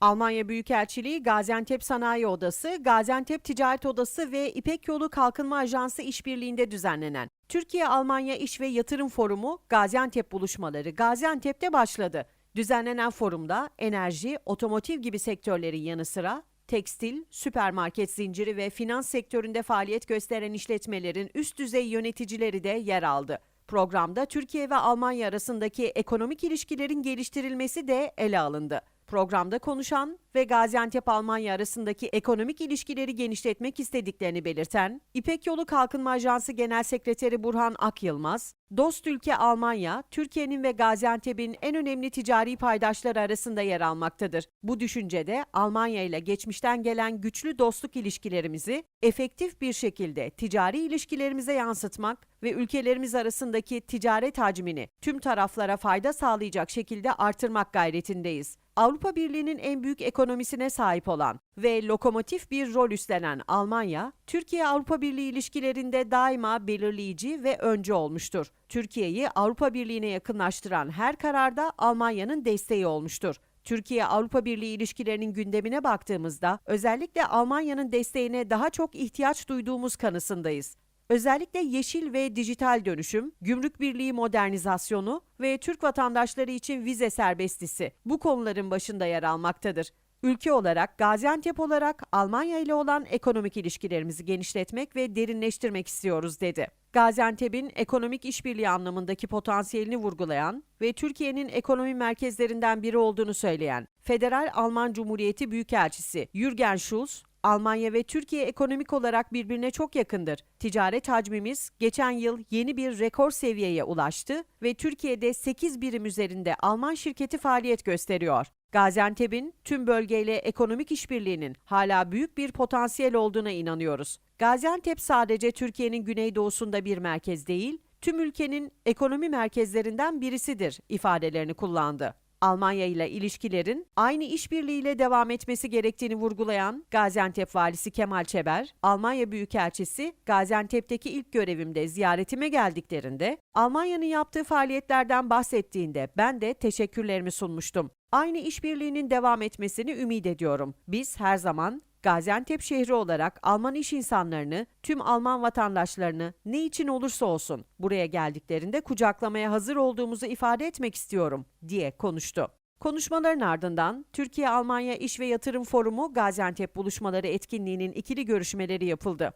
Almanya Büyükelçiliği, Gaziantep Sanayi Odası, Gaziantep Ticaret Odası ve İpek Yolu Kalkınma Ajansı işbirliğinde düzenlenen Türkiye-Almanya İş ve Yatırım Forumu Gaziantep buluşmaları Gaziantep'te başladı. Düzenlenen forumda enerji, otomotiv gibi sektörlerin yanı sıra tekstil, süpermarket zinciri ve finans sektöründe faaliyet gösteren işletmelerin üst düzey yöneticileri de yer aldı. Programda Türkiye ve Almanya arasındaki ekonomik ilişkilerin geliştirilmesi de ele alındı. Programda konuşan ve Gaziantep Almanya arasındaki ekonomik ilişkileri genişletmek istediklerini belirten İpek Yolu Kalkınma Ajansı Genel Sekreteri Burhan Akyılmaz, dost ülke Almanya, Türkiye'nin ve Gaziantep'in en önemli ticari paydaşları arasında yer almaktadır. Bu düşüncede Almanya ile geçmişten gelen güçlü dostluk ilişkilerimizi efektif bir şekilde ticari ilişkilerimize yansıtmak ve ülkelerimiz arasındaki ticaret hacmini tüm taraflara fayda sağlayacak şekilde artırmak gayretindeyiz. Avrupa Birliği'nin en büyük ekonomisine sahip olan ve lokomotif bir rol üstlenen Almanya, Türkiye-Avrupa Birliği ilişkilerinde daima belirleyici ve öncü olmuştur. Türkiye'yi Avrupa Birliği'ne yakınlaştıran her kararda Almanya'nın desteği olmuştur. Türkiye-Avrupa Birliği ilişkilerinin gündemine baktığımızda özellikle Almanya'nın desteğine daha çok ihtiyaç duyduğumuz kanısındayız. Özellikle yeşil ve dijital dönüşüm, gümrük birliği modernizasyonu ve Türk vatandaşları için vize serbestisi bu konuların başında yer almaktadır. Ülke olarak, Gaziantep olarak Almanya ile olan ekonomik ilişkilerimizi genişletmek ve derinleştirmek istiyoruz dedi. Gaziantep'in ekonomik işbirliği anlamındaki potansiyelini vurgulayan ve Türkiye'nin ekonomi merkezlerinden biri olduğunu söyleyen Federal Alman Cumhuriyeti Büyükelçisi Jürgen Schulz, Almanya ve Türkiye ekonomik olarak birbirine çok yakındır. Ticaret hacmimiz geçen yıl yeni bir rekor seviyeye ulaştı ve Türkiye'de 8 birim üzerinde Alman şirketi faaliyet gösteriyor. Gaziantep'in tüm bölgeyle ekonomik işbirliğinin hala büyük bir potansiyel olduğuna inanıyoruz. Gaziantep sadece Türkiye'nin güneydoğusunda bir merkez değil, tüm ülkenin ekonomi merkezlerinden birisidir ifadelerini kullandı. Almanya ile ilişkilerin aynı işbirliğiyle devam etmesi gerektiğini vurgulayan Gaziantep Valisi Kemal Çeber, Almanya Büyükelçisi Gaziantep'teki ilk görevimde ziyaretime geldiklerinde Almanya'nın yaptığı faaliyetlerden bahsettiğinde ben de teşekkürlerimi sunmuştum. Aynı işbirliğinin devam etmesini ümit ediyorum. Biz her zaman Gaziantep şehri olarak Alman iş insanlarını, tüm Alman vatandaşlarını ne için olursa olsun buraya geldiklerinde kucaklamaya hazır olduğumuzu ifade etmek istiyorum diye konuştu. Konuşmaların ardından Türkiye-Almanya İş ve Yatırım Forumu Gaziantep Buluşmaları etkinliğinin ikili görüşmeleri yapıldı.